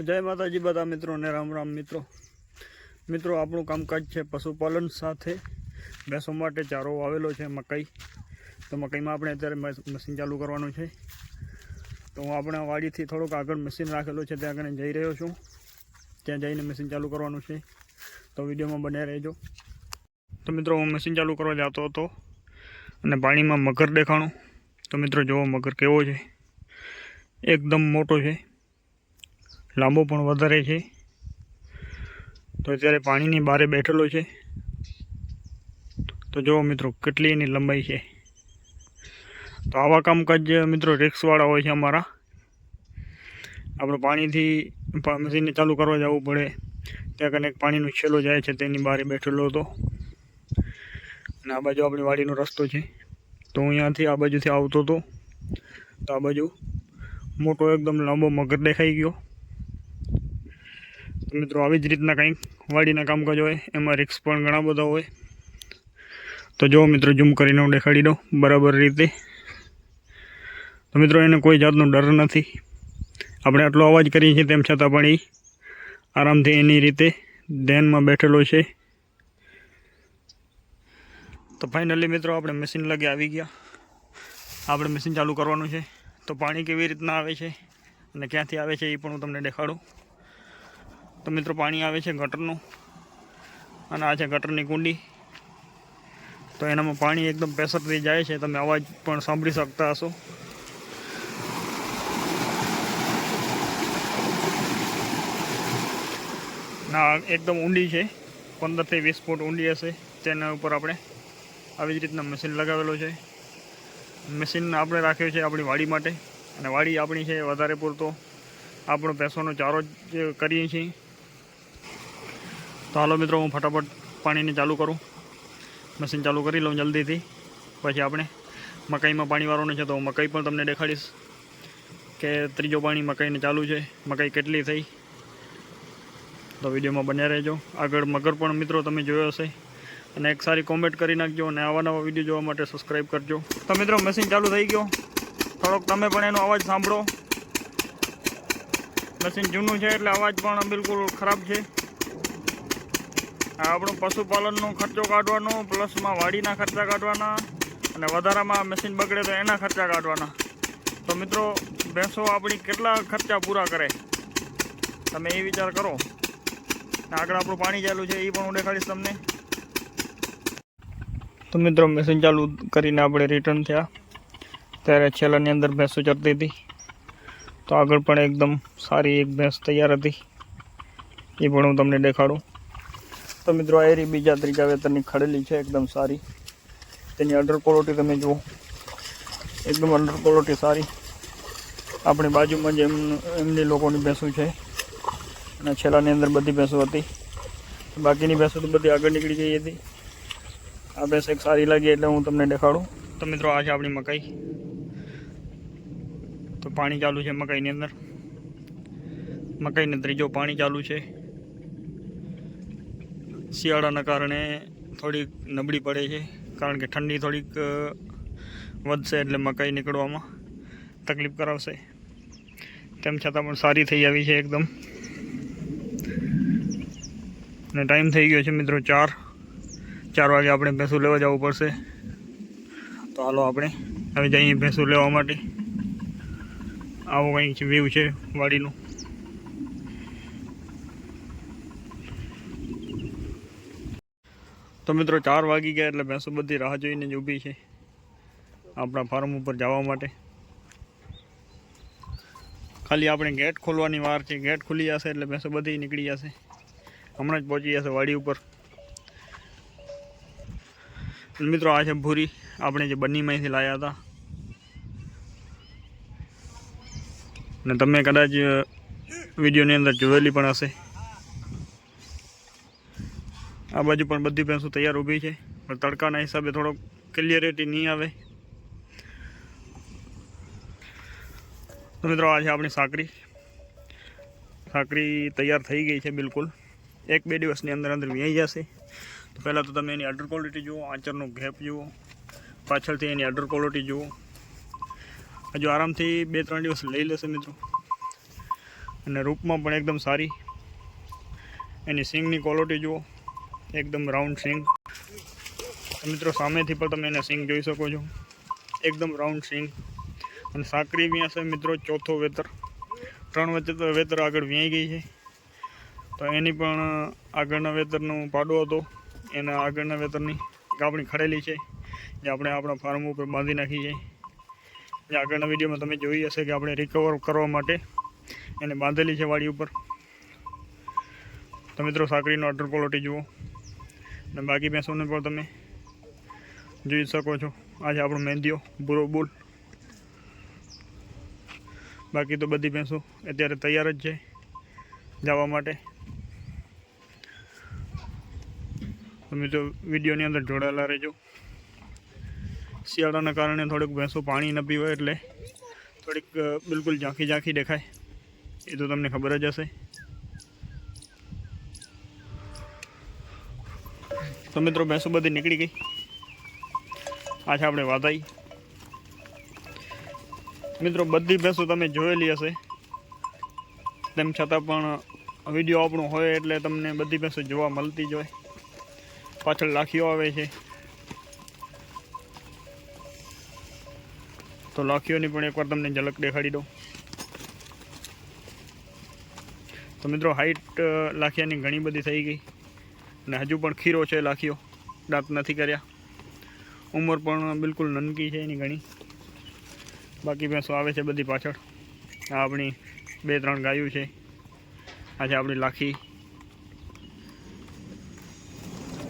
જય માતાજી બધા મિત્રોને રામ રામ મિત્રો. મિત્રો, આપણું કામકાજ છે પશુપાલન સાથે. ભેંસો માટે ચારો વાવેલો છે મકાઈ. તો મકાઈમાં આપણે અત્યારે મશીન ચાલુ કરવાનું છે. તો હું આપણા વાડીથી થોડુંક આગળ મશીન રાખેલું છે, ત્યાં આગળ જઈ રહ્યો છું. ત્યાં જઈને મશીન ચાલુ કરવાનું છે. તો વિડીયોમાં બન્યા રહેજો. તો મિત્રો, હું મશીન ચાલુ કરવા જતો હતો અને પાણીમાં મગર દેખાણું. તો મિત્રો, જુઓ મગર કેવો છે. એકદમ મોટો છે. લાંબો પણ વધારે છે. તો અત્યારે પાણીની બારે બેઠેલો છે. તો જુઓ મિત્રો, કેટલી એની લંબાઈ છે. તો આવા કામકાજ મિત્રો રિક્સવાળા હોય છે અમારા. આપણે પાણીથી મશીનને ચાલુ કરવા જવું પડે. ત્યાં કને એક પાણીનો છેલ્લો જાય છે તેની બારે બેઠેલો હતો અને આ બાજુ આપણી વાડીનો રસ્તો છે. તો હું અહીંયાથી આ બાજુથી આવતો હતો. તો આ બાજુ મોટો એકદમ લાંબો મગર દેખાઈ ગયો. મિત્રો, આવી જ રીતના કંઈક વાડીના કામકાજ હોય, એમાં રિક્સ પણ ઘણા બધા હોય. તો જો મિત્રો ઝૂમ કરીને હું દેખાડી દઉં બરાબર રીતે. તો મિત્રો, એને કોઈ જાતનો ડર નથી. આપણે આટલો અવાજ કરીએ છીએ, તેમ છતાં પણ એ આરામથી એની રીતે ધ્યાનમાં બેઠેલો છે. તો ફાઇનલી મિત્રો, આપણે મશીન લગે આવી ગયા. આપણે મશીન ચાલુ કરવાનું છે. તો પાણી કેવી રીતના આવે છે અને ક્યાંથી આવે છે એ પણ હું તમને દેખાડું. તો મિત્રો પાણી આવે છે ગટરનું. અને આ છે ગટરની કુંડી. તો એનામાં પાણી એકદમ પ્રેશરથી જાય છે. તમે અવાજ પણ સાંભળી શકતા હશો. ના એકદમ ઊંડી છે. પંદરથી વીસ ફૂટ ઊંડી હશે તેના ઉપર આપણે આવી જ રીતના મશીન લગાવેલું છે. મશીન આપણે રાખ્યું છે આપણી વાડી માટે. અને વાડી આપણી છે વધારે પૂરતો. આપણો ભેંસોનો ચારો જ કરીએ છીએ. તો હાલો મિત્રો, હું ફટાફટ પાણીને ચાલુ કરું. મશીન ચાલુ કરી લઉં જલ્દીથી. પછી આપણે મકાઈમાં પાણી વાળવાનું છે તો હું મકાઈ પણ તમને દેખાડીશ કે ત્રીજો પાણી મકાઈને ચાલુ છે. મકાઈ કેટલી થઈ? તો વિડીયોમાં બન્યા રહેજો. આગળ મગર પણ મિત્રો તમે જોયો હશે. અને એક સારી કોમેન્ટ કરી નાખજો અને આવા નવા વીડિયો જોવા માટે સબસ્ક્રાઈબ કરજો. તો મિત્રો, મશીન ચાલુ થઈ ગયો. થોડોક તમે પણ એનો અવાજ સાંભળો. મશીન જૂનું છે એટલે અવાજ પણ બિલકુલ ખરાબ છે. આપણું પશુપાલનનો ખર્ચો કાઢવાનો પ્લસમાં વાડીના ખર્ચા કાઢવાના, અને વધારામાં મશીન બગડે તો એના ખર્ચા કાઢવાના. તો મિત્રો, ભેંસો આપણી કેટલા ખર્ચા પૂરા કરે? તમે એ વિચાર કરો. આગળ આપણું પાણી ચાલુ છે, એ પણ હું દેખાડીશ તમને. તો મિત્રો મશીન ચાલુ કરીને આપણે રિટર્ન થયા. ત્યારે છેલ્લાની અંદર ભેંસો ચરતી હતી. તો આગળ પણ એકદમ સારી એક ભેંસ તૈયાર હતી. એ પણ હું તમને દેખાડું. તો મિત્રો એરી બીજા ત્રીજા વેતરની ખડેલી છે, એકદમ સારી. તેની અંડર ક્વોલિટી તમે જુઓ. એકદમ અંડર ક્વોલિટી સારી. આપણી બાજુમાં જ એમ, એમની લોકોની ભેંસું છે. અને છેલ્લાની અંદર બધી ભેંસો હતી. બાકીની ભેંસો તો બધી આગળ નીકળી ગઈ હતી. આ ભેંસ એક સારી લાગી એટલે હું તમને દેખાડું. તો મિત્રો, આ છે આપણી મકાઈ. તો પાણી ચાલુ છે મકાઈની અંદર. મકાઈને ત્રીજો પાણી ચાલુ છે. શિયાળાના કારણે થોડીક નબળી પડે છે, કારણ કે ઠંડી થોડીક વધશે એટલે મકાઈ નીકળવામાં તકલીફ કરાવશે. તેમ છતાં પણ સારી થઈ આવી છે એકદમ. અને ટાઈમ થઈ ગયો છે મિત્રો ચાર. ચાર વાગે આપણે ભેંસું લેવા જવું પડશે. તો હાલો આપણે હવે જઈએ ભેંસું લેવા માટે. આવો કંઈક વ્યૂ છે વાડીનું. તો મિત્રો ચાર વાગી ગયા એટલે ભેંસો બધી રાહ જોઈને જ ઊભી છે આપણા ફાર્મ ઉપર જવા માટે. ખાલી આપણે ગેટ ખોલવાની વાર છે. ગેટ ખુલી જશે એટલે ભેંસો બધી નીકળી જશે. હમણાં જ પહોંચી જશે વાડી ઉપર. મિત્રો આ છે ભૂરી. આપણે જે બન્નીમાંથી લાવ્યા હતા. અને તમે કદાચ વિડીયોની અંદર જોયેલી પણ હશે. આ બાજુ પણ બધી ભેંસો તૈયાર ઊભી છે. પણ તડકાના હિસાબે થોડોક ક્લિયરિટી નહીં આવે. મિત્રો, આ છે આપણી સાકરી. સાકરી તૈયાર થઈ ગઈ છે બિલકુલ. એક બે દિવસની અંદર અંદર વ્યાઈ જશે. તો પહેલાં તો તમે એની અડર ક્વોલિટી જુઓ, આંચરનો ગેપ જુઓ, પાછળથી એની અડર ક્વોલિટી જુઓ. હજુ આરામથી બે ત્રણ દિવસ લઈ લેશે મિત્રો. અને રૂપમાં પણ એકદમ સારી. એની સિંગની ક્વોલિટી જુઓ. એકદમ રાઉન્ડ સિંગ મિત્રો, સામેથી પણ તમે એને સિંગ જોઈ શકો છો. એકદમ રાઉન્ડ સિંગ અને સાકરી વ્યાં છે મિત્રો, ચોથો વેતર. ત્રણ વચ્ચે વેતર આગળ વ્યાઈ ગઈ છે. તો એની પણ આગળના વેતરનો પાડો હતો. એના આગળના વેતરની કાપણી ખડેલી છે, જે આપણે આપણા ફાર્મ ઉપર બાંધી નાખી છે. જે આગળના વિડીયોમાં તમે જોઈ હશે કે આપણે રિકવર કરવા માટે એને બાંધેલી છે વાડી ઉપર. તો મિત્રો, સાકરીનો અટર ક્વોલિટી જુઓ. અને બાકી ભેંસોને પણ તમે જોઈ શકો છો. આજે આપણો મહેંદીઓ બુરો બુલ. બાકી તો બધી ભેંસો અત્યારે તૈયાર જ છે જવા માટે. તમે તો વિડીયોની અંદર જોડાયેલા રહેજો. શિયાળાના કારણે થોડીક ભેંસો પાણી ન પીવાય એટલે થોડીક બિલકુલ ઝાંખી ઝાંખી દેખાય. એ તો તમને ખબર જ હશે. તો મિત્રો, ભેંસો બધી નીકળી ગઈ. આ છે આપણે વાધાઈ મિત્રો, બધી ભેંસો તમે જોયેલી હશે. તેમ છતાં પણ વીડિયો આપણો હોય એટલે તમને બધી ભેંસો જોવા મળતી જ હોય. પાછળ લાખીઓ આવે છે. તો લાખીઓની પણ એકવાર તમને ઝલક દેખાડી દઉં. તો મિત્રો, હાઈટ લાખિયાની ઘણી બધી થઈ ગઈ. અને હજુ પણ ખીરો છે લાખીઓ. દાંત નથી કર્યા. ઉંમર પણ બિલકુલ નનકી છે એની ઘણી. બાકી ભેંસો આવે છે બધી પાછળ. આ આપણી બે ત્રણ ગાયું છે. આ છે આપણી લાખી.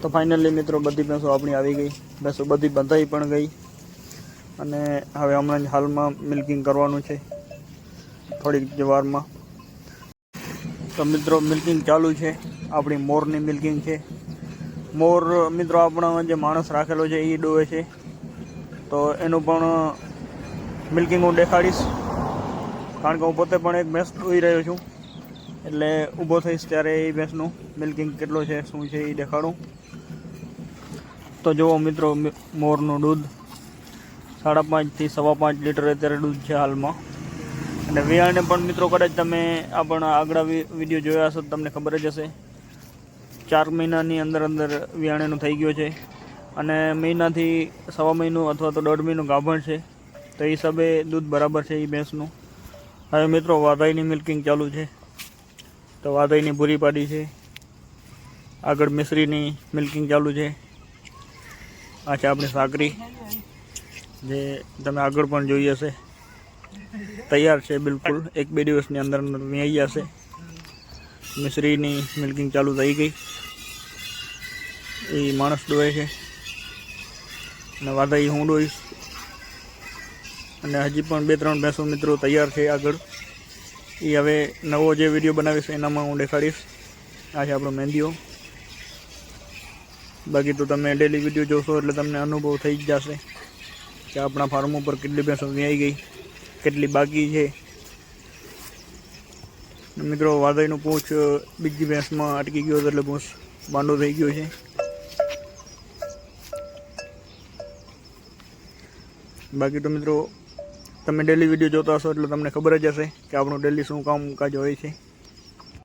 તો ફાઇનલી મિત્રો બધી ભેંસો આપણી આવી ગઈ. ભેંસો બધી બંધાઈ પણ ગઈ. અને હવે હમણાં જ હાલમાં મિલ્કિંગ કરવાનું છે. થોડીક જ વારમાં. તો મિત્રો મિલ્કિંગ ચાલુ છે. આપણી મોરની મિલ્કિંગ છે. મોર, મિત્રો, આપણા જે માણસ રાખેલો છે એ ડોવે છે. તો એનું પણ મિલ્કિંગ હું દેખાડીશ. કારણ કે હું પોતે પણ એક ભેંસ દોઈ રહ્યો છું. એટલે ઊભો થઈશ ત્યારે એ ભેંસનું મિલ્કિંગ કેટલો છે, શું છે એ દેખાડું. તો જુઓ, મિત્રો મોરનું દૂધ. સાડા પાંચથી સવા પાંચ લીટર અત્યારે દૂધ છે હાલમાં. અને વિયાણને પણ, મિત્રો, કદાચ તમે આપણા આગળ વીડિયો જોયા હશો તો તમને ખબર જ હશે. ચાર મહિનાની અંદર અંદર વિયાણેનું થઈ ગયો છે. અને મહિનાથી સવા મહિનો અથવા તો દોઢ મહિનો ગાભણ છે. તો એ હિસાબે દૂધ બરાબર છે એ ભેંસનું. હવે મિત્રો વાધાઈની મિલ્કિંગ ચાલુ છે. તો વાધાઈની પૂરી પાડી છે. આગળ મિશ્રીની મિલ્કિંગ ચાલુ છે. આ છે આપણી સાકરી. જે તમે આગળ પણ જોઈ હશે. તૈયાર છે બિલકુલ. એક બે દિવસની અંદર અંદર વ્યાઈ જશે. મિશ્રીની મિલ્કિંગ ચાલુ થઈ ગઈ. એ માણસ ડોએ છે. અને વાદાઈ હું ડોઈશ અને હજી પણ બે ત્રણ ભેંસો મિત્રો તૈયાર છે આગળ. એ હવે નવો જે વીડિયો બનાવીશ એનામાં હું દેખાડીશ. આ છે આપણો મહેંદીઓ. બાકી તો તમે ડેલી વીડિયો જોશો એટલે તમને અનુભવ થઈ જ જશે કે આપણા ફાર્મ ઉપર કેટલી ભેંસો વ્યાઈ ગઈ, કેટલી બાકી છે. મિત્રો, વાદળીનું પૂંછ બીજી ભેંસમાં અટકી ગયો હતો એટલે પૂંછ બાંડો થઈ ગયો છે. બાકી તો મિત્રો, તમે ડેલી વીડિયો જોતા હશો એટલે તમને ખબર જ હશે કે આપણું ડેલી શું કામકાજ હોય છે.